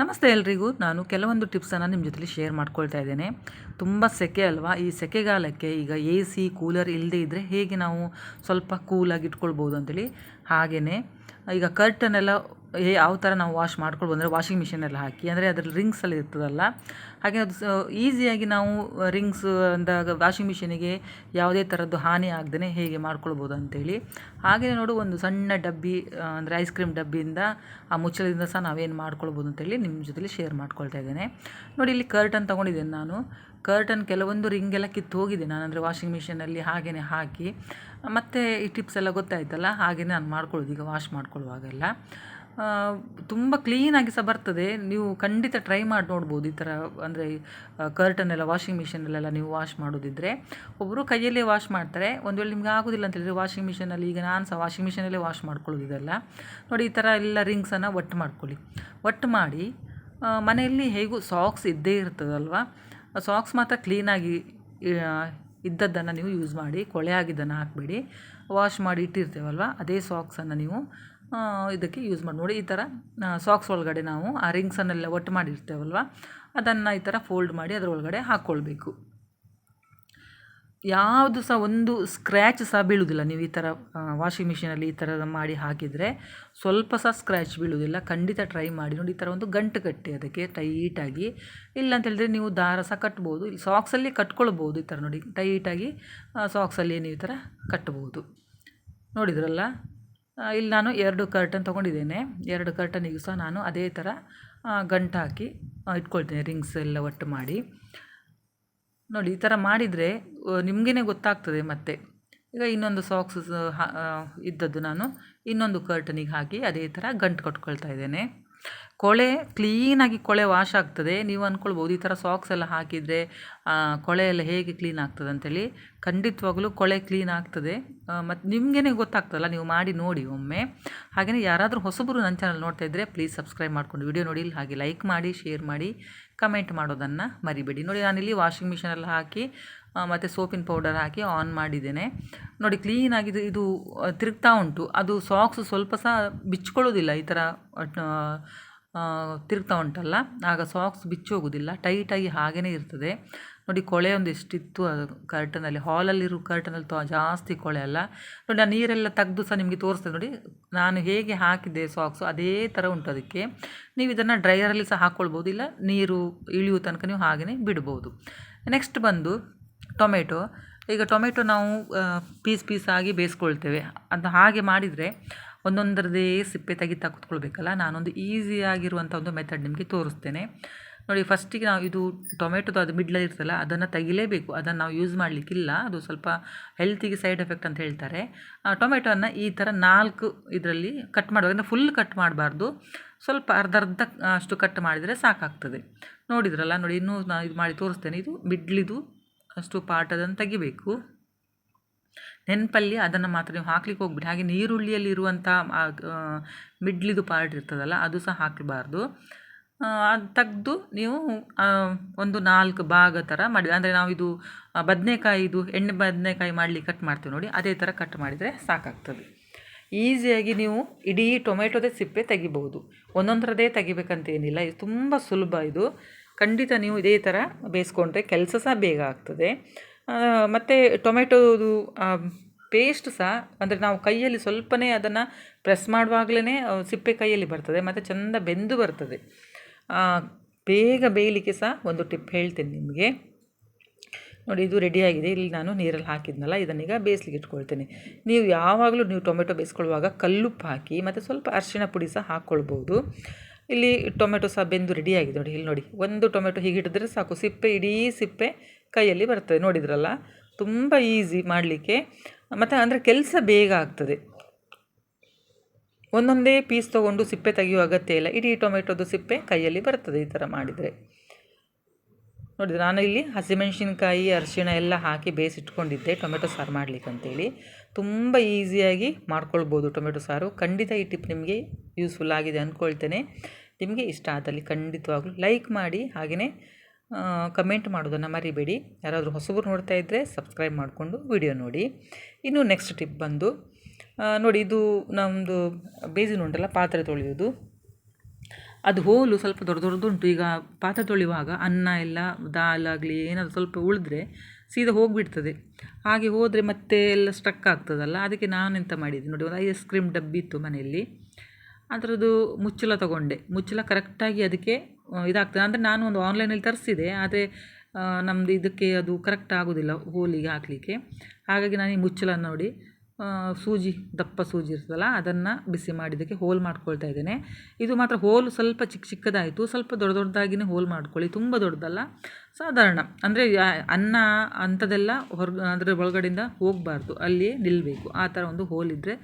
ನಮಸ್ತೆ ಎಲ್ರಿಗೂ. ನಾನು ಕೆಲವೊಂದು ಟಿಪ್ಸನ್ನು ನಿಮ್ಮ ಜೊತೆಲಿ ಶೇರ್ ಮಾಡ್ಕೊಳ್ತಾ ಇದ್ದೇನೆ. ತುಂಬ ಸೆಕೆ ಅಲ್ವಾ? ಈ ಸೆಕೆಗಾಲಕ್ಕೆ ಈಗ ಎ ಸಿ ಕೂಲರ್ ಇಲ್ಲದೇ ಇದ್ದರೆ ಹೇಗೆ ನಾವು ಸ್ವಲ್ಪ ಕೂಲಾಗಿ ಇಟ್ಕೊಳ್ಬೋದು ಅಂತೇಳಿ? ಹಾಗೆಯೇ ಈಗ ಕರ್ಟನ್ ಎಲ್ಲ ಹೇ ಯಾವ ಥರ ನಾವು ವಾಶ್ ಮಾಡ್ಕೊಳ್ಬೋದು ಅಂದರೆ ವಾಷಿಂಗ್ ಮಿಷಿನಲ್ಲಿ ಹಾಕಿ, ಅಂದರೆ ಅದರಲ್ಲಿ ರಿಂಗ್ಸ್ ಎಲ್ಲ ಇರ್ತದಲ್ಲ, ಹಾಗೆ ಅದು ಈಸಿಯಾಗಿ ನಾವು ರಿಂಗ್ಸ್ ಅಂದಾಗ ವಾಷಿಂಗ್ ಮಿಷಿನಿಗೆ ಯಾವುದೇ ಥರದ್ದು ಹಾನಿ ಆಗದೇ ಹೇಗೆ ಮಾಡ್ಕೊಳ್ಬೋದು ಅಂತೇಳಿ. ಹಾಗೆ ನೋಡು, ಒಂದು ಸಣ್ಣ ಡಬ್ಬಿ ಅಂದರೆ ಐಸ್ ಕ್ರೀಮ್ ಡಬ್ಬಿಯಿಂದ ಆ ಮುಚ್ಚಳದಿಂದ ಸಹ ನಾವೇನು ಮಾಡ್ಕೊಳ್ಬೋದು ಅಂತೇಳಿ ನಿಮ್ಮ ಜೊತೆಲಿ ಶೇರ್ ಮಾಡ್ಕೊಳ್ತಾ ಇದ್ದೇನೆ. ನೋಡಿ, ಇಲ್ಲಿ ಕರ್ಟನ್ ತೊಗೊಂಡಿದ್ದೇನೆ ನಾನು. ಕರ್ಟನ್ ಕೆಲವೊಂದು ರಿಂಗೆಲ್ಲ ಕಿತ್ತು ಹೋಗಿದೆ ನಾನು ಅಂದರೆ ವಾಷಿಂಗ್ ಮಿಷಿನಲ್ಲಿ ಹಾಗೆಯೇ ಹಾಕಿ. ಮತ್ತು ಈ ಟಿಪ್ಸ್ ಎಲ್ಲ ಗೊತ್ತಾಯ್ತಲ್ಲ ಹಾಗೆಯೇ ನಾನು ಮಾಡ್ಕೊಳ್ಳೋದು ಈಗ ವಾಶ್ ಮಾಡ್ಕೊಳ್ಳುವಾಗೆಲ್ಲ. ತುಂಬ ಕ್ಲೀನಾಗಿ ಸಹ ಬರ್ತದೆ. ನೀವು ಖಂಡಿತ ಟ್ರೈ ಮಾಡಿ ನೋಡ್ಬೋದು ಈ ಥರ, ಅಂದರೆ ಕರ್ಟನ್ ಎಲ್ಲ ವಾಷಿಂಗ್ ಮಿಷಿನಲ್ಲೆಲ್ಲ ನೀವು ವಾಶ್ ಮಾಡೋದಿದ್ದರೆ ಒಬ್ಬರು ಕೈಯಲ್ಲೇ ವಾಶ್ ಮಾಡ್ತಾರೆ. ಒಂದು ವೇಳೆ ನಿಮ್ಗೆ ಆಗೋದಿಲ್ಲ ಅಂತ ಹೇಳಿದರೆ ವಾಷಿಂಗ್ ಮಿಷಿನಲ್ಲಿ ಈಗ ನಾನು ಸಹ ವಾಷಿಂಗ್ ಮಿಷಿನಲ್ಲೇ ವಾಶ್ ಮಾಡ್ಕೊಳ್ಳೋದಿದೆಲ್ಲ ನೋಡಿ ಈ ಥರ ಎಲ್ಲ ರಿಂಗ್ಸನ್ನು ಒಟ್ಟು ಮಾಡ್ಕೊಳ್ಳಿ. ಒಟ್ಟು ಮಾಡಿ ಮನೆಯಲ್ಲಿ ಹೇಗೂ ಸಾಕ್ಸ್ ಇದ್ದೇ ಇರ್ತದಲ್ವ? ಸಾಕ್ಸ್ ಮಾತ್ರ ಕ್ಲೀನಾಗಿ ಇದ್ದದ್ದನ್ನು ನೀವು ಯೂಸ್ ಮಾಡಿ, ಕೊಳೆ ಆಗಿದ್ದನ್ನು ಹಾಕಬೇಡಿ. ವಾಶ್ ಮಾಡಿ ಇಟ್ಟಿರ್ತೇವಲ್ವ? ಅದೇ ಸಾಕ್ಸನ್ನು ನೀವು ಇದಕ್ಕೆ ಯೂಸ್ ಮಾಡಿ, ನೋಡಿ ಈ ಥರ ಸಾಕ್ಸ್ ಒಳಗಡೆ ನಾವು ಆ ರಿಂಗ್ಸನ್ನೆಲ್ಲ ಒಟ್ಟು ಮಾಡಿರ್ತೇವಲ್ವ? ಅದನ್ನು ಈ ಥರ ಫೋಲ್ಡ್ ಮಾಡಿ ಅದರೊಳಗಡೆ ಹಾಕ್ಕೊಳ್ಬೇಕು ಯಾವುದು ಸಹ ಒಂದು ಸ್ಕ್ರ್ಯಾಚ್ ಸಹ ಬೀಳುವುದಿಲ್ಲ ನೀವು ಈ ಥರ ವಾಷಿಂಗ್ ಮಿಷಿನಲ್ಲಿ ಈ ಥರ ಮಾಡಿ ಹಾಕಿದರೆ ಸ್ವಲ್ಪ ಸಹ ಸ್ಕ್ರ್ಯಾಚ್ ಬೀಳುವುದಿಲ್ಲ ಖಂಡಿತ ಟ್ರೈ ಮಾಡಿ. ನೋಡಿ ಈ ಥರ ಒಂದು ಗಂಟು ಕಟ್ಟಿ ಅದಕ್ಕೆ ಟೈಟಾಗಿ ಇಲ್ಲ ಅಂತ ಹೇಳಿದ್ರೆ ನೀವು ದಾರ ಸಹ ಕಟ್ಬೋದು. ಇಲ್ಲಿ ಸಾಕ್ಸಲ್ಲಿ ಕಟ್ಕೊಳ್ಬೋದು ಈ ಥರ ನೋಡಿ. ಟೈಟಾಗಿ ಸಾಕ್ಸಲ್ಲಿ ನೀವು ಈ ಥರ ಕಟ್ಬೋದು. ನೋಡಿದ್ರಲ್ಲ? ಇಲ್ಲಿ ನಾನು ಎರಡು ಕರ್ಟನ್ ತೊಗೊಂಡಿದ್ದೇನೆ. ಎರಡು ಕರ್ಟನಿಗೂ ಸಹ ನಾನು ಅದೇ ಥರ ಗಂಟು ಹಾಕಿ ಇಟ್ಕೊಳ್ತೇನೆ ರಿಂಗ್ಸ್ ಎಲ್ಲ ಒಟ್ಟು ಮಾಡಿ. ನೋಡಿ, ಈ ಥರ ಮಾಡಿದರೆ ನಿಮಗೇ ಗೊತ್ತಾಗ್ತದೆ ಮತ್ತೆ. ಈಗ ಇನ್ನೊಂದು ಸಾಕ್ಸ್ ಇದ್ದದ್ದು ನಾನು ಇನ್ನೊಂದು ಕರ್ಟನಿಗೆ ಹಾಕಿ ಅದೇ ಥರ ಗಂಟು ಕಟ್ಕೊಳ್ತಾ ಇದ್ದೇನೆ. ಕೊಳೆ ಕ್ಲೀನಾಗಿ ಕೊಳೆ ವಾಶ್ ಆಗ್ತದೆ. ನೀವು ಅಂದ್ಕೊಳ್ಬೋದು ಈ ಥರ ಸಾಕ್ಸ್ ಎಲ್ಲ ಹಾಕಿದರೆ ಕೊಳೆ ಎಲ್ಲ ಹೇಗೆ ಕ್ಲೀನ್ ಆಗ್ತದೆ ಅಂತೇಳಿ ಖಂಡಿತವಾಗಲೂ ಕೊಳೆ ಕ್ಲೀನ್ ಆಗ್ತದೆ. ಮತ್ತು ನಿಮಗೇನೆ ಗೊತ್ತಾಗ್ತದಲ್ಲ, ನೀವು ಮಾಡಿ ನೋಡಿ ಒಮ್ಮೆ. ಹಾಗೆಯೇ ಯಾರಾದರೂ ಹೊಸಬರು ನನ್ನ ಚಾನಲ್ ನೋಡ್ತಾ ಇದ್ದರೆ ಪ್ಲೀಸ್ ಸಬ್ಸ್ಕ್ರೈಬ್ ಮಾಡ್ಕೊಂಡು ವಿಡಿಯೋ ನೋಡಿ, ಹಾಗೆ ಲೈಕ್ ಮಾಡಿ ಶೇರ್ ಮಾಡಿ ಕಮೆಂಟ್ ಮಾಡೋದನ್ನು ಮರಿಬೇಡಿ. ನೋಡಿ ನಾನಿಲ್ಲಿ ವಾಷಿಂಗ್ ಮಿಷಿನೆಲ್ಲ ಹಾಕಿ ಮತ್ತು ಸೋಪಿನ ಪೌಡರ್ ಹಾಕಿ ಆನ್ ಮಾಡಿದ್ದೇನೆ. ನೋಡಿ ಕ್ಲೀನಾಗಿ ಇದು ತಿರುಗ್ತಾ ಉಂಟು. ಅದು ಸಾಕ್ಸ್ ಸ್ವಲ್ಪ ಸಹ ಬಿಚ್ಚಿಕೊಳ್ಳೋದಿಲ್ಲ ಈ ಥರ ತಿರುಗ್ತಾ ಉಂಟಲ್ಲ. ಆಗ ಸಾಕ್ಸ್ ಬಿಚ್ಚೋಗೋದಿಲ್ಲ ಟೈಟಾಗಿ ಹಾಗೇ ಇರ್ತದೆ. ನೋಡಿ, ಕೊಳೆ ಒಂದು ಎಷ್ಟಿತ್ತು ಅದು ಕರ್ಟನಲ್ಲಿ ಹಾಲಲ್ಲಿರೋ ಕರ್ಟನಲ್ಲಿ ತೊ, ಜಾಸ್ತಿ ಕೊಳೆ ಅಲ್ಲ. ನೋಡಿ, ಆ ನೀರೆಲ್ಲ ತೆಗೆದು ಸಹ ನಿಮಗೆ ತೋರಿಸ್ತದೆ ನೋಡಿ, ನಾನು ಹೇಗೆ ಹಾಕಿದ್ದೆ ಸಾಕ್ಸು, ಅದೇ ಥರ ಉಂಟು ಅದಕ್ಕೆ. ನೀವು ಇದನ್ನು ಡ್ರೈಯರಲ್ಲಿ ಸಹ ಹಾಕ್ಕೊಳ್ಬೋದು ಇಲ್ಲ ನೀರು ಇಳಿಯುವ ತನಕ ನೀವು ಹಾಗೆಯೇ ಬಿಡ್ಬೋದು. ನೆಕ್ಸ್ಟ್ ಬಂದು ಟೊಮೆಟೊ. ಈಗ ಟೊಮೆಟೊ ನಾವು ಪೀಸ್ ಪೀಸಾಗಿ ಬೇಯಿಸ್ಕೊಳ್ತೇವೆ. ಅದು ಹಾಗೆ ಮಾಡಿದರೆ ಒಂದೊಂದರದೇ ಸಿಪ್ಪೆ ತೆಗಿತಾ ಕೂತ್ಕೊಳ್ಬೇಕಲ್ಲ ನಾನೊಂದು ಈಸಿಯಾಗಿರುವಂಥ ಒಂದು ಮೆಥಡ್ ನಿಮಗೆ ತೋರಿಸ್ತೇನೆ. ನೋಡಿ ಫಸ್ಟಿಗೆ ನಾವು ಇದು ಟೊಮೆಟೊದು ಅದು ಮಿಡ್ಲಲ್ಲಿ ಇರ್ತಲ್ಲ ಅದನ್ನು ತೆಗಿಲೇಬೇಕು. ಅದನ್ನು ನಾವು ಯೂಸ್ ಮಾಡಲಿಕ್ಕಿಲ್ಲ. ಅದು ಸ್ವಲ್ಪ ಹೆಲ್ತಿಗೆ ಸೈಡ್ ಎಫೆಕ್ಟ್ ಅಂತ ಹೇಳ್ತಾರೆ. ಆ ಟೊಮೆಟೊನ ಈ ಥರ ನಾಲ್ಕು ಇದರಲ್ಲಿ ಕಟ್ ಮಾಡುವಾಗ, ಅಂದರೆ ಫುಲ್ ಕಟ್ ಮಾಡಬಾರ್ದು. ಸ್ವಲ್ಪ ಅರ್ಧ ಅರ್ಧ ಅಷ್ಟು ಕಟ್ ಮಾಡಿದರೆ ಸಾಕಾಗ್ತದೆ. ನೋಡಿದ್ರಲ್ಲ, ನೋಡಿ, ಇನ್ನೂ ನಾನು ಇದು ಮಾಡಿ ತೋರಿಸ್ತೇನೆ. ಇದು ಮಿಡ್ಲಿದು ಅಷ್ಟು ಪಾರ್ಟ್ ಅದನ್ನು ತೆಗಿಬೇಕು. ನೆನಪಲ್ಲಿ ಅದನ್ನು ಮಾತ್ರ ನೀವು ಹಾಕ್ಲಿಕ್ಕೆ ಹೋಗ್ಬಿಡಿ. ಹಾಗೆ ನೀರುಳ್ಳಿಯಲ್ಲಿ ಇರುವಂಥ ಮಿಡ್ಲಿದು ಪಾರ್ಟ್ ಇರ್ತದಲ್ಲ, ಅದು ಸಹ ಹಾಕಬಾರ್ದು. ಅದು ತೆಗೆದು ನೀವು ಒಂದು ನಾಲ್ಕು ಭಾಗ ಥರ ಮಾಡಿ, ಅಂದರೆ ನಾವು ಇದು ಬದನೆಕಾಯಿದು, ಎಣ್ಣೆ ಬದನೆಕಾಯಿ ಮಾಡಲಿಕ್ಕೆ ಕಟ್ ಮಾಡ್ತೀವಿ ನೋಡಿ, ಅದೇ ಥರ ಕಟ್ ಮಾಡಿದರೆ ಸಾಕಾಗ್ತದೆ. ಈಸಿಯಾಗಿ ನೀವು ಇಡೀ ಟೊಮೆಟೊದೇ ಸಿಪ್ಪೆ ತೆಗಿಬೋದು. ಒಂದೊಂದರದೇ ತೆಗಿಬೇಕಂತ ಏನಿಲ್ಲ ಇದು ತುಂಬ ಸುಲಭ ಇದು. ಖಂಡಿತ ನೀವು ಇದೇ ಥರ ಬೇಯಿಸ್ಕೊಂಡ್ರೆ ಕೆಲಸ ಸಹ ಬೇಗ ಆಗ್ತದೆ. ಮತ್ತು ಟೊಮೆಟೊದು ಪೇಸ್ಟ್ ಸಹ, ಅಂದರೆ ನಾವು ಕೈಯಲ್ಲಿ ಸ್ವಲ್ಪನೇ ಅದನ್ನು ಪ್ರೆಸ್ ಮಾಡುವಾಗಲೇ ಸಿಪ್ಪೆ ಕೈಯಲ್ಲಿ ಬರ್ತದೆ, ಮತ್ತು ಚೆಂದ ಬೆಂದು ಬರ್ತದೆ. ಬೇಗ ಬೇಯಲಿಕ್ಕೆ ಸಹ ಒಂದು ಟಿಪ್ ಹೇಳ್ತೇನೆ ನಿಮಗೆ. ನೋಡಿ, ಇದು ರೆಡಿಯಾಗಿದೆ ಇಲ್ಲಿ ನಾನು ನೀರಲ್ಲಿ ಹಾಕಿದ್ನಲ್ಲ ಇದನ್ನೀಗ ಬೇಯಿಸ್ಲಿಕ್ಕೆ ಇಟ್ಕೊಳ್ತೇನೆ. ನೀವು ಯಾವಾಗಲೂ ನೀವು ಟೊಮೆಟೊ ಬೇಯಿಸ್ಕೊಳ್ಳುವಾಗ ಕಲ್ಲುಪ್ಪು ಹಾಕಿ ಮತ್ತು ಸ್ವಲ್ಪ ಅರಿಶಿಣ ಪುಡಿ ಸಹ ಹಾಕ್ಕೊಳ್ಬೋದು. ಇಲ್ಲಿ ಟೊಮೆಟೊ ಸಹ ಬೆಂದು ರೆಡಿಯಾಗಿದೆ ನೋಡಿ, ಇಲ್ಲಿ ನೋಡಿ. ಒಂದು ಟೊಮೆಟೊ ಹೀಗೆ ಹಿಡಿದ್ರೆ ಸಾಕು. ಸಿಪ್ಪೆ, ಇಡೀ ಸಿಪ್ಪೆ ಕೈಯಲ್ಲಿ ಬರ್ತದೆ, ನೋಡಿದ್ರಲ್ಲ? ತುಂಬ ಈಸಿ ಮಾಡಲಿಕ್ಕೆ. ಮತ್ತು ಅಂದರೆ ಕೆಲಸ ಬೇಗ ಆಗ್ತದೆ. ಒಂದೊಂದೇ ಪೀಸ್ ತೊಗೊಂಡು ಸಿಪ್ಪೆ ತೆಗೆಯುವ ಅಗತ್ಯ ಇಲ್ಲ. ಇಡೀ ಟೊಮೆಟೊದು ಸಿಪ್ಪೆ ಕೈಯಲ್ಲಿ ಬರ್ತದೆ ಈ ಥರ ಮಾಡಿದರೆ. ನೋಡಿದ್ರೆ ನಾನು ಇಲ್ಲಿ ಹಸಿಮೆಣಸಿನ್ಕಾಯಿ, ಅರಿಶಿಣ ಎಲ್ಲ ಹಾಕಿ ಬೇಯಿಸಿಟ್ಕೊಂಡಿದ್ದೆ ಟೊಮೆಟೊ ಸಾರು ಮಾಡಲಿಕ್ಕೆ ಅಂತೇಳಿ ತುಂಬ ಈಸಿಯಾಗಿ ಮಾಡ್ಕೊಳ್ಬೋದು ಟೊಮೆಟೊ ಸಾರು. ಖಂಡಿತ ಈ ಟಿಪ್ ನಿಮಗೆ ಯೂಸ್ಫುಲ್ ಆಗಿದೆ ಅಂದ್ಕೊಳ್ತೇನೆ. ನಿಮಗೆ ಇಷ್ಟ ಆದಲ್ಲಿ ಖಂಡಿತವಾಗ್ಲೂ ಲೈಕ್ ಮಾಡಿ, ಹಾಗೆಯೇ ಕಮೆಂಟ್ ಮಾಡೋದನ್ನು ಮರಿಬೇಡಿ. ಯಾರಾದರೂ ಹೊಸಬರು ನೋಡ್ತಾ ಇದ್ದರೆ ಸಬ್ಸ್ಕ್ರೈಬ್ ಮಾಡಿಕೊಂಡು ವಿಡಿಯೋ ನೋಡಿ. ಇನ್ನು ನೆಕ್ಸ್ಟ್ ಟಿಪ್ ಬಂದು ನೋಡಿ ಇದು ನಮ್ಮದು ಬೇಸಿನ್ ಉಂಟಲ್ಲ, ಪಾತ್ರೆ ತೊಳೆಯೋದು ಅದು ಹೋಲು ಸ್ವಲ್ಪ ದೊಡ್ಡ ದೊಡ್ಡದುಂಟು. ಈಗ ಪಾತ್ರೆ ತೊಳೆಯುವಾಗ ಅನ್ನ ಎಲ್ಲ ದಾಲ್ ಆಗಲಿ ಏನಾದರೂ ಸ್ವಲ್ಪ ಉಳಿದ್ರೆ ಸೀದಾ ಹೋಗಿಬಿಡ್ತದೆ. ಹಾಗೆ ಹೋದರೆ ಮತ್ತೆ ಎಲ್ಲ ಸ್ಟ್ರಕ್ ಆಗ್ತದಲ್ಲ, ಅದಕ್ಕೆ ನಾನು ಎಂತ ಮಾಡಿದ್ದೆ ನೋಡಿ, ಒಂದು ಐಸ್ ಕ್ರೀಮ್ ಡಬ್ಬಿ ಇತ್ತು ಮನೆಯಲ್ಲಿ. ಅದರದ್ದು ಮುಚ್ಚಳ ತಗೊಂಡೆ. ಮುಚ್ಚಳ ಕರೆಕ್ಟಾಗಿ ಅದಕ್ಕೆ ಇದಾಗ್ತದೆ. ಅಂದರೆ ನಾನು ಒಂದು ಆನ್ಲೈನಲ್ಲಿ ತರಿಸಿದೆ, ಆದರೆ ನಮ್ಮದು ಇದಕ್ಕೆ ಅದು ಕರೆಕ್ಟ್ ಆಗೋದಿಲ್ಲ, ಹೋಲಿಗೆ ಹಾಕಲಿಕ್ಕೆ. ಹಾಗಾಗಿ ನಾನು ಈ ಮುಚ್ಚಳ ನೋಡಿ ಸೂಜಿ, ದಪ್ಪ ಸೂಜಿ ಇರ್ತದಲ್ಲ, ಅದನ್ನು ಬಿಸಿ ಮಾಡಿದ್ದಕ್ಕೆ ಹೋಲ್ ಮಾಡ್ಕೊಳ್ತಾ ಇದ್ದೇನೆ. ಇದು ಮಾತ್ರ ಹೋಲ್ ಸ್ವಲ್ಪ ಚಿಕ್ಕ ಚಿಕ್ಕದಾಯಿತು, ಸ್ವಲ್ಪ ದೊಡ್ಡ ದೊಡ್ಡದಾಗಿನೇ ಹೋಲ್ ಮಾಡ್ಕೊಳ್ಳಿ, ತುಂಬ ದೊಡ್ಡದಲ್ಲ, ಸಾಧಾರಣ. ಅಂದರೆ ಅನ್ನ ಅಂಥದ್ದೆಲ್ಲ ಹೊರ, ಅದರ ಒಳಗಡೆಯಿಂದ ಹೋಗಬಾರ್ದು, ಅಲ್ಲಿಯೇ ನಿಲ್ಲಬೇಕು ಆ ಥರ ಒಂದು ಹೋಲ್ ಇದ್ದರೆ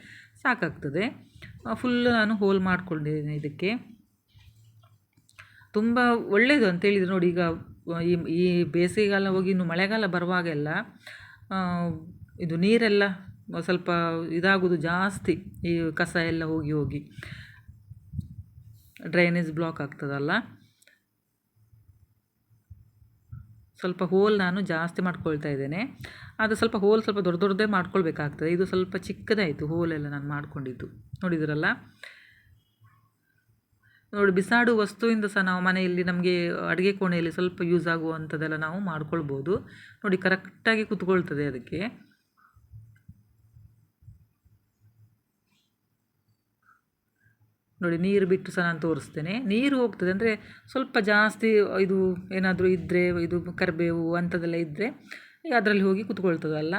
ಸಾಕಾಗ್ತದೆ. ಫುಲ್ ನಾನು ಹೋಲ್ ಮಾಡ್ಕೊಂಡಿದ್ದೇನೆ ಇದಕ್ಕೆ. ತುಂಬ ಒಳ್ಳೆಯದು ಅಂತೇಳಿದರೆ ನೋಡಿ, ಈಗ ಈ ಈ ಬೇಸಿಗೆಗಾಲ ಹೋಗಿ ಇನ್ನು ಮಳೆಗಾಲ ಬರುವಾಗೆಲ್ಲ ಇದು ನೀರೆಲ್ಲ ಸ್ವಲ್ಪ ಇದಾಗೋದು ಜಾಸ್ತಿ, ಈ ಕಸ ಎಲ್ಲ ಹೋಗಿ ಹೋಗಿ. ಡ್ರೈನೇಜ್ ಬ್ಲಾಕ್ ಆಗ್ತದಲ್ಲ. ಸ್ವಲ್ಪ ಹೋಲ್ ನಾನು ಜಾಸ್ತಿ ಮಾಡ್ಕೊಳ್ತಾ ಇದ್ದೇನೆ. ಅದು ಸ್ವಲ್ಪ ಹೋಲ್ ಸ್ವಲ್ಪ ದೊಡ್ಡ ದೊಡ್ಡದೇ ಮಾಡ್ಕೊಳ್ಬೇಕಾಗ್ತದೆ. ಇದು ಸ್ವಲ್ಪ ಚಿಕ್ಕದಾಯಿತು ಹೋಲೆಲ್ಲ ನಾನು ಮಾಡ್ಕೊಂಡಿದ್ದು. ನೋಡಿದ್ರಲ್ಲ? ನೋಡಿ ಬಿಸಾಡು ವಸ್ತುವಿಂದ ಸಹ ನಾವು ಮನೆಯಲ್ಲಿ ನಮಗೆ ಅಡುಗೆ ಕೋಣೆಯಲ್ಲಿ ಸ್ವಲ್ಪ ಯೂಸ್ ಆಗುವಂಥದ್ದೆಲ್ಲ ನಾವು ಮಾಡ್ಕೊಳ್ಬೋದು. ನೋಡಿ ಕರೆಕ್ಟಾಗಿ ಕೂತ್ಕೊಳ್ತದೆ ಅದಕ್ಕೆ. ನೋಡಿ ನೀರು ಬಿಟ್ಟು ಸಹ ನಾನು ತೋರಿಸ್ತೇನೆ. ನೀರು ಹೋಗ್ತದೆ ಅಂದರೆ ಸ್ವಲ್ಪ ಜಾಸ್ತಿ ಇದು ಏನಾದರೂ ಇದ್ದರೆ ಇದು ಕರಿಬೇವು ಅಂಥದ್ದೆಲ್ಲ ಇದ್ದರೆ ಅದರಲ್ಲಿ ಹೋಗಿ ಕುತ್ಕೊಳ್ತದಲ್ಲ.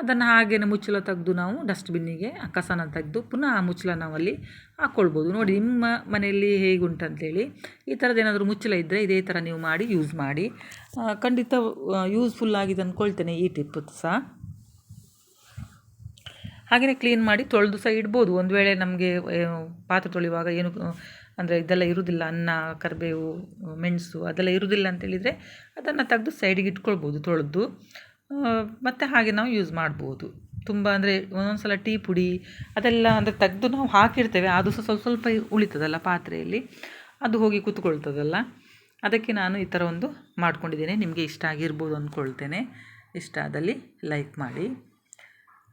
ಅದನ್ನು ಹಾಗೇನೆ ಮುಚ್ಚಳ ತೆಗೆದು ನಾವು ಡಸ್ಟ್ಬಿನ್ನಿಗೆ ಕಸನ ತೆಗೆದು ಪುನಃ ಆ ಮುಚ್ಚಳ ನಾವಲ್ಲಿ ಹಾಕ್ಕೊಳ್ಬೋದು ನೋಡಿ ನಿಮ್ಮ ಮನೆಯಲ್ಲಿ ಹೇಗುಂಟಂತೇಳಿ ಈ ಥರದ್ದು ಏನಾದರೂ ಮುಚ್ಚಳ ಇದ್ದರೆ ಇದೇ ಥರ ನೀವು ಮಾಡಿ ಯೂಸ್ ಮಾಡಿ. ಖಂಡಿತ ಯೂಸ್ಫುಲ್ ಆಗಿದೆ ಅಂದ್ಕೊಳ್ತೇನೆ ಈ ಟಿಪ್ ಸಹ. ಹಾಗೆಯೇ ಕ್ಲೀನ್ ಮಾಡಿ ತೊಳೆದು ಸಹ ಇಡ್ಬೋದು. ಒಂದು ವೇಳೆ ನಮಗೆ ಪಾತ್ರೆ ತೊಳೆಯುವಾಗ ಏನು ಅಂದರೆ ಇದೆಲ್ಲ ಇರುವುದಿಲ್ಲ ಅನ್ನ, ಕರಿಬೇವು, ಮೆಣಸು ಅದೆಲ್ಲ ಇರುವುದಿಲ್ಲ ಅಂತೇಳಿದರೆ ಅದನ್ನು ತೆಗೆದು ಸೈಡಿಗೆ ಇಟ್ಕೊಳ್ಬೋದು ತೊಳೆದು. ಮತ್ತು ಹಾಗೆ ನಾವು ಯೂಸ್ ಮಾಡ್ಬೋದು. ತುಂಬ ಅಂದರೆ ಒಂದೊಂದು ಸಲ ಟೀ ಪುಡಿ ಅದೆಲ್ಲ ಅಂದರೆ ತೆಗೆದು ನಾವು ಹಾಕಿರ್ತೇವೆ. ಅದು ಸಹ ಸ್ವಲ್ಪ ಸ್ವಲ್ಪ ಉಳಿತದಲ್ಲ ಪಾತ್ರೆಯಲ್ಲಿ. ಅದು ಹೋಗಿ ಕೂತ್ಕೊಳ್ತದಲ್ಲ. ಅದಕ್ಕೆ ನಾನು ಈ ಥರ ಒಂದು ಮಾಡ್ಕೊಂಡಿದ್ದೇನೆ. ನಿಮಗೆ ಇಷ್ಟ ಆಗಿರ್ಬೋದು ಅಂದ್ಕೊಳ್ತೇನೆ. ಇಷ್ಟ ಆದಲ್ಲಿ ಲೈಕ್ ಮಾಡಿ.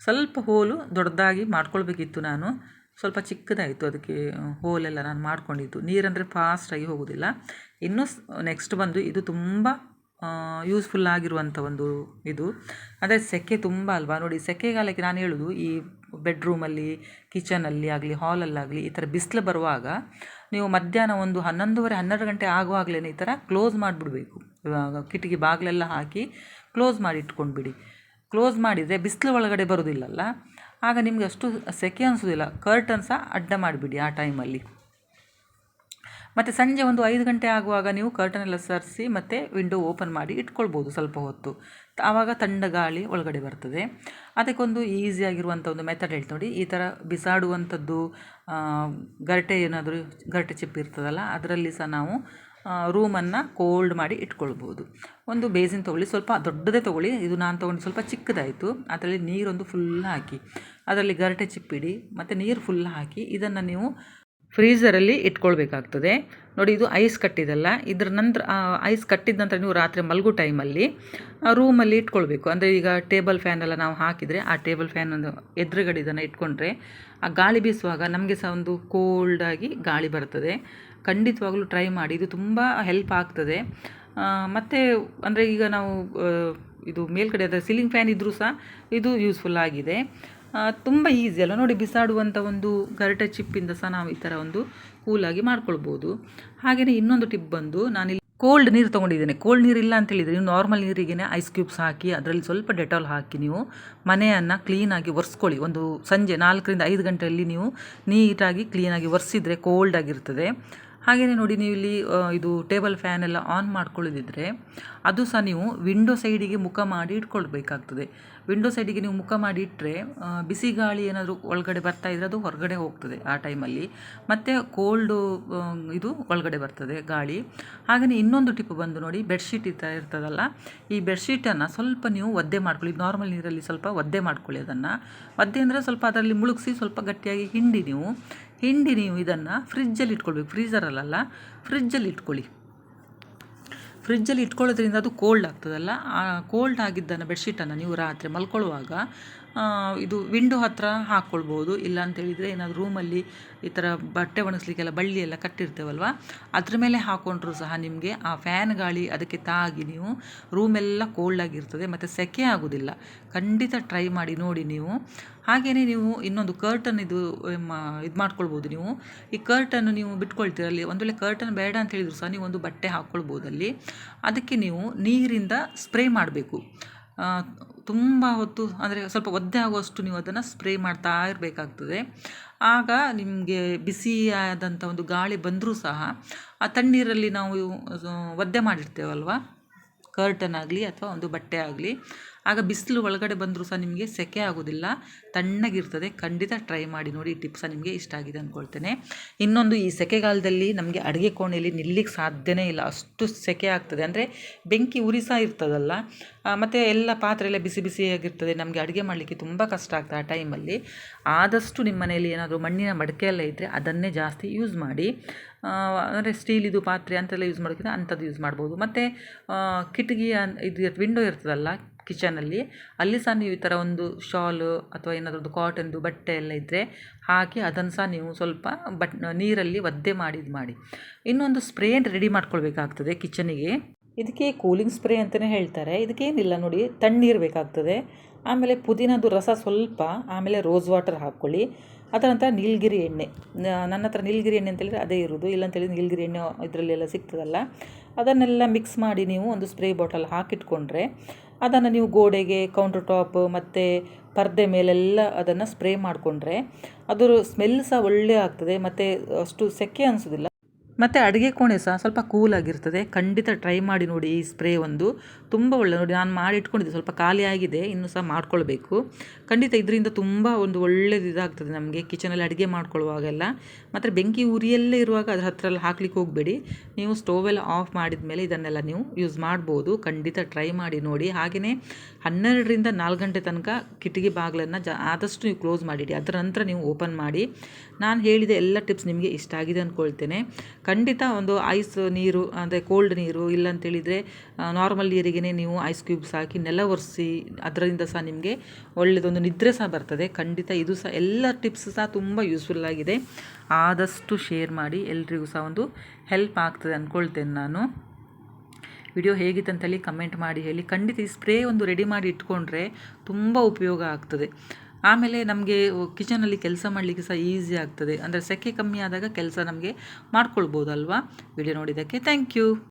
ಸ್ವಲ್ಪ ಹೋಲು ದೊಡ್ಡದಾಗಿ ಮಾಡ್ಕೊಳ್ಬೇಕಿತ್ತು ನಾನು. ಸ್ವಲ್ಪ ಚಿಕ್ಕದಾಯಿತು ಅದಕ್ಕೆ ಹೋಲೆಲ್ಲ ನಾನು ಮಾಡ್ಕೊಂಡಿದ್ದು. ನೀರಂದರೆ ಫಾಸ್ಟಾಗಿ ಹೋಗೋದಿಲ್ಲ. ಇನ್ನು ನೆಕ್ಸ್ಟ್ ಬಂದು ಇದು ತುಂಬ ಯೂಸ್ಫುಲ್ ಆಗಿರುವಂಥ ಒಂದು ಇದು. ಅಂದರೆ ಸೆಕೆ ತುಂಬ ಅಲ್ವಾ? ನೋಡಿ ಸೆಕೆಗಾಲಕ್ಕೆ ನಾನು ಹೇಳೋದು, ಈ ಬೆಡ್ರೂಮಲ್ಲಿ ಕಿಚನಲ್ಲಿ ಆಗಲಿ ಹಾಲಲ್ಲಾಗಲಿ ಈ ಥರ ಬಿಸಿಲು ಬರುವಾಗ ನೀವು ಮಧ್ಯಾಹ್ನ ಒಂದು ಹನ್ನೊಂದುವರೆ, ಹನ್ನೆರಡು ಗಂಟೆ ಆಗುವಾಗಲೇ ಈ ಥರ ಕ್ಲೋಸ್ ಮಾಡಿಬಿಡ್ಬೇಕು. ಕಿಟಕಿ ಬಾಗಿಲೆಲ್ಲ ಹಾಕಿ ಕ್ಲೋಸ್ ಮಾಡಿ ಇಟ್ಕೊಂಡ್ಬಿಡಿ. ಕ್ಲೋಸ್ ಮಾಡಿದರೆ ಬಿಸಿಲು ಒಳಗಡೆ ಬರೋದಿಲ್ಲಲ್ಲ, ಆಗ ನಿಮಗೆ ಅಷ್ಟು ಸೆಕೆ ಅನಿಸೋದಿಲ್ಲ. ಕರ್ಟನ್ ಸಹ ಅಡ್ಡ ಮಾಡಿಬಿಡಿ ಆ ಟೈಮಲ್ಲಿ ಮತ್ತು ಸಂಜೆ ಒಂದು ಐದು ಗಂಟೆ ಆಗುವಾಗ ನೀವು ಕರ್ಟನ್ ಎಲ್ಲ ಸರಿಸಿ ಮತ್ತು ವಿಂಡೋ ಓಪನ್ ಮಾಡಿ ಇಟ್ಕೊಳ್ಬೋದು ಸ್ವಲ್ಪ ಹೊತ್ತು. ಆವಾಗ ತಂಡ ಗಾಳಿ ಒಳಗಡೆ ಬರ್ತದೆ. ಅದಕ್ಕೊಂದು ಈಸಿಯಾಗಿರುವಂಥ ಒಂದು ಮೆಥಡ್ ಹೇಳ್ತೀನಿ ನೋಡಿ. ಈ ಥರ ಬಿಸಾಡುವಂಥದ್ದು ಗರಟೆ ಏನಾದರೂ ಗರಟೆ ಚಿಪ್ಪಿರ್ತದಲ್ಲ ಅದರಲ್ಲಿ ಸಹ ನಾವು ರೂಮನ್ನು ಕೋಲ್ಡ್ ಮಾಡಿ ಇಟ್ಕೊಳ್ಬೋದು. ಒಂದು ಬೇಸಿನ್ ತೊಗೊಳ್ಳಿ, ಸ್ವಲ್ಪ ದೊಡ್ಡದೇ ತೊಗೊಳ್ಳಿ. ಇದು ನಾನು ತೊಗೊಂಡು ಸ್ವಲ್ಪ ಚಿಕ್ಕದಾಯಿತು. ಅದರಲ್ಲಿ ನೀರೊಂದು ಫುಲ್ ಹಾಕಿ, ಅದರಲ್ಲಿ ಗರಟೆ ಚಿಪ್ಪಿಡಿ, ಮತ್ತು ನೀರು ಫುಲ್ ಹಾಕಿ ಇದನ್ನು ನೀವು ಫ್ರೀಝರಲ್ಲಿ ಇಟ್ಕೊಳ್ಬೇಕಾಗ್ತದೆ. ನೋಡಿ, ಇದು ಐಸ್ ಕಟ್ಟಿದಲ್ಲ, ಇದ್ರ ನಂತರ ಐಸ್ ಕಟ್ಟಿದ ನಂತರ ನೀವು ರಾತ್ರಿ ಮಲಗೋ ಟೈಮಲ್ಲಿ ರೂಮಲ್ಲಿ ಇಟ್ಕೊಳ್ಬೇಕು. ಅಂದರೆ ಈಗ ಟೇಬಲ್ ಫ್ಯಾನ್ ಎಲ್ಲ ನಾವು ಹಾಕಿದರೆ, ಆ ಟೇಬಲ್ ಫ್ಯಾನ್ ಒಂದು ಎದುರುಗಡೆ ಇದನ್ನು ಇಟ್ಕೊಂಡ್ರೆ, ಆ ಗಾಳಿ ಬೀಸುವಾಗ ನಮಗೆ ಸಹ ಒಂದು ಕೋಲ್ಡಾಗಿ ಗಾಳಿ ಬರ್ತದೆ. ಖಂಡಿತವಾಗ್ಲೂ ಟ್ರೈ ಮಾಡಿ. ಇದು ತುಂಬ ಹೆಲ್ಪ್ ಆಗ್ತದೆ. ಮತ್ತು ಅಂದರೆ ಈಗ ನಾವು ಇದು ಮೇಲ್ಗಡೆ ಅದರ ಸೀಲಿಂಗ್ ಫ್ಯಾನ್ ಇದ್ದರೂ ಸಹ ಇದು ಯೂಸ್ಫುಲ್ ಆಗಿದೆ. ತುಂಬ ಈಸಿ ಅಲ್ಲ. ನೋಡಿ ಬಿಸಾಡುವಂಥ ಒಂದು ಗರಟೆ ಚಿಪ್ಪಿಂದ ಸಹ ನಾವು ಈ ಥರ ಒಂದು ಕೂಲಾಗಿ ಮಾಡ್ಕೊಳ್ಬೋದು. ಹಾಗೆಯೇ ಇನ್ನೊಂದು ಟಿಪ್ ಬಂದು ನಾನಿಲ್ಲಿ ಕೋಲ್ಡ್ ನೀರು ತೊಗೊಂಡಿದ್ದೇನೆ. ಕೋಲ್ಡ್ ನೀರು ಇಲ್ಲ ಅಂತ ಹೇಳಿದರೆ ನೀವು ನಾರ್ಮಲ್ ನೀರಿಗೆ ಐಸ್ ಕ್ಯೂಬ್ಸ್ ಹಾಕಿ, ಅದರಲ್ಲಿ ಸ್ವಲ್ಪ ಡೆಟಾಲ್ ಹಾಕಿ ನೀವು ಮನೆಯನ್ನು ಕ್ಲೀನಾಗಿ ಒರೆಸ್ಕೊಳ್ಳಿ. ಒಂದು ಸಂಜೆ ನಾಲ್ಕರಿಂದ ಐದು ಗಂಟೆಯಲ್ಲಿ ನೀವು ನೀಟಾಗಿ ಕ್ಲೀನಾಗಿ ಒರೆಸಿದರೆ ಕೋಲ್ಡ್ ಆಗಿರ್ತದೆ. ಹಾಗೆಯೇ ನೋಡಿ ನೀವು ಇಲ್ಲಿ ಇದು ಟೇಬಲ್ ಫ್ಯಾನ್ ಎಲ್ಲ ಆನ್ ಮಾಡ್ಕೊಳ್ಳೋದಿದ್ರೆ ಅದು ಸಹ ನೀವು ವಿಂಡೋ ಸೈಡಿಗೆ ಮುಖ ಮಾಡಿ ಇಟ್ಕೊಳ್ಬೇಕಾಗ್ತದೆ. ವಿಂಡೋ ಸೈಡಿಗೆ ನೀವು ಮುಖ ಮಾಡಿ ಇಟ್ಟರೆ ಬಿಸಿ ಗಾಳಿ ಏನಾದರೂ ಒಳಗಡೆ ಬರ್ತಾ ಇದ್ರೆ ಅದು ಹೊರಗಡೆ ಹೋಗ್ತದೆ ಆ ಟೈಮಲ್ಲಿ ಮತ್ತು ಕೋಲ್ಡು ಇದು ಒಳಗಡೆ ಬರ್ತದೆ ಗಾಳಿ. ಹಾಗೆಯೇ ಇನ್ನೊಂದು ಟಿಪ್ ಬಂದು ನೋಡಿ ಬೆಡ್ಶೀಟ್ ಥರ ಇರ್ತದಲ್ಲ, ಈ ಬೆಡ್ಶೀಟನ್ನು ಸ್ವಲ್ಪ ನೀವು ಒದ್ದೆ ಮಾಡ್ಕೊಳ್ಳಿ. ನಾರ್ಮಲ್ ನೀರಲ್ಲಿ ಸ್ವಲ್ಪ ಒದ್ದೆ ಮಾಡ್ಕೊಳ್ಳಿ ಅದನ್ನು. ಒದ್ದೆ ಅಂದರೆ ಸ್ವಲ್ಪ ಅದರಲ್ಲಿ ಮುಳುಗಿಸಿ ಸ್ವಲ್ಪ ಗಟ್ಟಿಯಾಗಿ ಹಿಂಡಿ ನೀವು. ಹಿಂಡಿ ನೀವು ಇದನ್ನು ಫ್ರಿಜ್ಜಲ್ಲಿ ಇಟ್ಕೊಳ್ಬೇಕು. ಫ್ರೀಝರಲ್ಲ ಫ್ರಿಜ್ಜಲ್ಲಿ ಇಟ್ಕೊಳ್ಳಿ. ಫ್ರಿಜ್ಜಲ್ಲಿ ಇಟ್ಕೊಳ್ಳೋದ್ರಿಂದ ಅದು ಕೋಲ್ಡ್ ಆಗ್ತದಲ್ಲ? ಆ ಕೋಲ್ಡ್ ಆಗಿದ್ದನ್ನು ಬೆಡ್ಶೀಟನ್ನು ನೀವು ರಾತ್ರಿ ಮಲ್ಕೊಳ್ಳುವಾಗ ಇದು ವಿಂಡೋ ಹತ್ರ ಹಾಕ್ಕೊಳ್ಬೋದು ಇಲ್ಲ ಅಂತ ಹೇಳಿದರೆ ಏನಾದರೂ ರೂಮಲ್ಲಿ ಈ ಥರ ಬಟ್ಟೆ ಒಣಗಿಸ್ಲಿಕ್ಕೆಲ್ಲ ಬಳ್ಳಿ ಎಲ್ಲ ಕಟ್ಟಿರ್ತೇವಲ್ವ? ಅದ್ರ ಮೇಲೆ ಹಾಕ್ಕೊಂಡ್ರೂ ಸಹ ನಿಮಗೆ ಆ ಫ್ಯಾನ್ ಗಾಳಿ ಅದಕ್ಕೆ ತಾಗಿ ನೀವು ರೂಮೆಲ್ಲ ಕೋಲ್ಡ್ ಆಗಿರ್ತದೆ, ಮತ್ತು ಸೆಕೆ ಆಗೋದಿಲ್ಲ. ಖಂಡಿತ ಟ್ರೈ ಮಾಡಿ ನೋಡಿ ನೀವು. ಹಾಗೆಯೇ ನೀವು ಇನ್ನೊಂದು ಕರ್ಟನ್ ಇದು ಇದು ಮಾಡ್ಕೊಳ್ಬೋದು ನೀವು. ಈ ಕರ್ಟನ್ನು ನೀವು ಬಿಟ್ಕೊಳ್ತೀರಲ್ಲಿ ಒಂದು ವೇಳೆ ಕರ್ಟನ್ ಬೇಡ ಅಂತ ಹೇಳಿದ್ರು ಸಹ ನೀವು ಒಂದು ಬಟ್ಟೆ ಹಾಕ್ಕೊಳ್ಬೋದಲ್ಲಿ ಅದಕ್ಕೆ ನೀವು ನೀರಿಂದ ಸ್ಪ್ರೇ ಮಾಡಬೇಕು. ತುಂಬ ಹೊತ್ತು, ಅಂದರೆ ಸ್ವಲ್ಪ ಒದ್ದೆ ಆಗುವಷ್ಟು ನೀವು ಅದನ್ನು ಸ್ಪ್ರೇ ಮಾಡ್ತಾ ಇರಬೇಕಾಗ್ತದೆ. ಆಗ ನಿಮಗೆ ಬಿಸಿಯಾದಂಥ ಒಂದು ಗಾಳಿ ಬಂದರೂ ಸಹ ಆ ತಣ್ಣೀರಲ್ಲಿ ನಾವು ಒದ್ದೆ ಮಾಡಿರ್ತೇವಲ್ವ? ಕರ್ಟನ್ ಆಗಲಿ ಅಥವಾ ಒಂದು ಬಟ್ಟೆ ಆಗಲಿ. ಆಗ ಬಿಸಿಲು ಒಳಗಡೆ ಬಂದರೂ ಸಹ ನಿಮಗೆ ಸೆಕೆ ಆಗೋದಿಲ್ಲ, ತಣ್ಣಗಿರ್ತದೆ. ಖಂಡಿತ ಟ್ರೈ ಮಾಡಿ ನೋಡಿ, ಈ ಟಿಪ್ಸ ನಿಮಗೆ ಇಷ್ಟ ಆಗಿದೆ ಅಂದ್ಕೊಳ್ತೇನೆ ಇನ್ನೊಂದು, ಈ ಸೆಕೆಗಾಲದಲ್ಲಿ ನಮಗೆ ಅಡುಗೆ ಕೋಣೆಯಲ್ಲಿ ನಿಲ್ಲಿಕ್ಕೆ ಸಾಧ್ಯವೇ ಇಲ್ಲ. ಅಷ್ಟು ಸೆಕೆ ಆಗ್ತದೆ. ಅಂದರೆ ಬೆಂಕಿ ಉರಿ ಇರ್ತದಲ್ಲ ಮತ್ತು ಎಲ್ಲ ಪಾತ್ರೆ ಎಲ್ಲ ಬಿಸಿ ಬಿಸಿಯಾಗಿರ್ತದೆ. ನಮಗೆ ಅಡುಗೆ ಮಾಡಲಿಕ್ಕೆ ತುಂಬ ಕಷ್ಟ ಆಗ್ತದೆ ಆ ಟೈಮಲ್ಲಿ ಆದಷ್ಟು ನಿಮ್ಮ ಮನೆಯಲ್ಲಿ ಏನಾದರೂ ಮಣ್ಣಿನ ಮಡಕೆ ಎಲ್ಲ ಇದ್ದರೆ ಅದನ್ನೇ ಜಾಸ್ತಿ ಯೂಸ್ ಮಾಡಿ ಅಂದರೆ ಸ್ಟೀಲಿದು ಪಾತ್ರೆ ಅಂತೆಲ್ಲ ಯೂಸ್ ಮಾಡೋಕ್ಕಿಂತ ಅಂಥದ್ದು ಯೂಸ್ ಮಾಡ್ಬೋದು. ಮತ್ತು ಕಿಟಕಿ ಇದು ವಿಂಡೋ ಇರ್ತದಲ್ಲ ಕಿಚನಲ್ಲಿ ಅಲ್ಲಿ ಸಹ ನೀವು ಈ ಥರ ಒಂದು ಶಾಲು ಅಥವಾ ಏನಾದ್ರದ್ದು ಕಾಟನ್ದು ಬಟ್ಟೆ ಎಲ್ಲ ಇದ್ದರೆ ಹಾಕಿ ಅದನ್ನು ಸಹ ನೀವು ಸ್ವಲ್ಪ ಬಟ್ ನೀರಲ್ಲಿ ಒದ್ದೆ ಮಾಡಿ ಇದು ಮಾಡಿ. ಇನ್ನೊಂದು ಸ್ಪ್ರೇ ರೆಡಿ ಮಾಡ್ಕೊಳ್ಬೇಕಾಗ್ತದೆ ಕಿಚನಿಗೆ ಇದಕ್ಕೆ ಕೂಲಿಂಗ್ ಸ್ಪ್ರೇ ಅಂತಲೇ ಹೇಳ್ತಾರೆ. ಇದಕ್ಕೇನಿಲ್ಲ ನೋಡಿ, ತಣ್ಣೀರು ಬೇಕಾಗ್ತದೆ. ಆಮೇಲೆ ಪುದೀನದು ರಸ ಸ್ವಲ್ಪ, ಆಮೇಲೆ ರೋಸ್ ವಾಟರ್ ಹಾಕ್ಕೊಳ್ಳಿ. ಅದರ ನಂತರ ನೀಲಗಿರಿ ಎಣ್ಣೆ. ನನ್ನ ಹತ್ರ ನೀಲಗಿರಿ ಎಣ್ಣೆ ಅಂತೇಳಿದರೆ ಅದೇ ಇರೋದು. ಇಲ್ಲಂತೇಳಿ ನೀಲಗಿರಿ ಎಣ್ಣೆ ಇದರಲ್ಲೆಲ್ಲ ಸಿಗ್ತದಲ್ಲ. ಅದನ್ನೆಲ್ಲ ಮಿಕ್ಸ್ ಮಾಡಿ ನೀವು ಒಂದು ಸ್ಪ್ರೇ ಬಾಟಲ್ ಹಾಕಿಟ್ಕೊಂಡ್ರೆ ಅದನ್ನು ನೀವು ಗೋಡೆಗೆ ಕೌಂಟರ್ ಟಾಪ್ ಮತ್ತು ಪರ್ದೆ ಮೇಲೆಲ್ಲ ಅದನ್ನು ಸ್ಪ್ರೇ ಮಾಡಿಕೊಂಡ್ರೆ ಅದರ ಸ್ಮೆಲ್ ಸಹ ಒಳ್ಳೆ ಆಗ್ತದೆ. ಮತ್ತು ಅಷ್ಟು ಸೆಕೆ ಅನಿಸೋದಿಲ್ಲ. ಮತ್ತು ಅಡುಗೆ ಕೋಣೆ ಸಹ ಸ್ವಲ್ಪ ಕೂಲಾಗಿರ್ತದೆ ಖಂಡಿತ ಟ್ರೈ ಮಾಡಿ ನೋಡಿ ಈ ಸ್ಪ್ರೇ ಒಂದು. ತುಂಬ ಒಳ್ಳೆ ನೋಡಿ, ನಾನು ಮಾಡಿ ಇಟ್ಕೊಂಡಿದ್ದೆ, ಸ್ವಲ್ಪ ಖಾಲಿ ಆಗಿದೆ, ಇನ್ನೂ ಸಹ ಮಾಡ್ಕೊಳ್ಬೇಕು. ಖಂಡಿತ ಇದರಿಂದ ತುಂಬ ಒಂದು ಒಳ್ಳೆಯದು ಇದಾಗ್ತದೆ ನಮಗೆ ಕಿಚನಲ್ಲಿ ಅಡುಗೆ ಮಾಡ್ಕೊಳ್ಳುವಾಗೆಲ್ಲ. ಮತ್ತು ಬೆಂಕಿ ಉರಿಯಲ್ಲೇ ಇರುವಾಗ ಅದ್ರ ಹತ್ರ ಎಲ್ಲ ಹಾಕ್ಲಿಕ್ಕೆ ಹೋಗಬೇಡಿ. ನೀವು ಸ್ಟೋವೆಲ್ಲ ಆಫ್ ಮಾಡಿದ ಮೇಲೆ ಇದನ್ನೆಲ್ಲ ನೀವು ಯೂಸ್ ಮಾಡ್ಬೋದು. ಖಂಡಿತ ಟ್ರೈ ಮಾಡಿ ನೋಡಿ. ಹಾಗೆಯೇ ಹನ್ನೆರಡರಿಂದ ನಾಲ್ಕು ಗಂಟೆ ತನಕ ಕಿಟಕಿ ಬಾಗಿಲನ್ನು ಜ, ಆದಷ್ಟು ನೀವು ಕ್ಲೋಸ್ ಮಾಡಿಡಿ. ಅದರ ನಂತರ ನೀವು ಓಪನ್ ಮಾಡಿ. ನಾನು ಹೇಳಿದ ಎಲ್ಲ ಟಿಪ್ಸ್ ನಿಮಗೆ ಇಷ್ಟ ಆಗಿದೆ ಅಂದ್ಕೊಳ್ತೇನೆ ಖಂಡಿತ ಒಂದು ಐಸ್ ನೀರು, ಅಂದರೆ ಕೋಲ್ಡ್ ನೀರು ಇಲ್ಲ ಅಂತೇಳಿದರೆ ನಾರ್ಮಲ್ ನೀರಿಗೇ ನೀವು ಐಸ್ ಕ್ಯೂಬ್ಸ್ ಹಾಕಿ ನೆಲ ಒರೆಸಿ, ಅದರಿಂದ ಸಹ ನಿಮಗೆ ಒಳ್ಳೆಯದೊಂದು ನಿದ್ರೆ ಸಹ ಬರ್ತದೆ. ಖಂಡಿತ ಇದು ಸಹ ಎಲ್ಲ ಟಿಪ್ಸ್ ಸಹ ತುಂಬ ಯೂಸ್ಫುಲ್ ಆಗಿದೆ. ಆದಷ್ಟು ಶೇರ್ ಮಾಡಿ, ಎಲ್ರಿಗೂ ಸಹ ಒಂದು ಹೆಲ್ಪ್ ಆಗ್ತದೆ ಅಂದ್ಕೊಳ್ತೇನೆ ನಾನು. ವಿಡಿಯೋ ಹೇಗಿತ್ತು ಅಂತೇಳಿ ಕಮೆಂಟ್ ಮಾಡಿ ಹೇಳಿ. ಖಂಡಿತ ಈ ಸ್ಪ್ರೇ ಒಂದು ರೆಡಿ ಮಾಡಿ ಇಟ್ಕೊಂಡ್ರೆ ತುಂಬ ಉಪಯೋಗ ಆಗ್ತದೆ. ಆಮೇಲೆ ನಮಗೆ ಕಿಚನಲ್ಲಿ ಕೆಲಸ ಮಾಡಲಿಕ್ಕೆ ಸಹ ಈಸಿ ಆಗ್ತದೆ. ಅಂದರೆ ಸೆಕೆ ಕಮ್ಮಿ ಆದಾಗ ಕೆಲಸ ನಮಗೆ ಮಾಡ್ಕೊಳ್ಬೋದಲ್ವಾ? ವಿಡಿಯೋ ನೋಡಿದ್ದಕ್ಕೆ ಥ್ಯಾಂಕ್ ಯು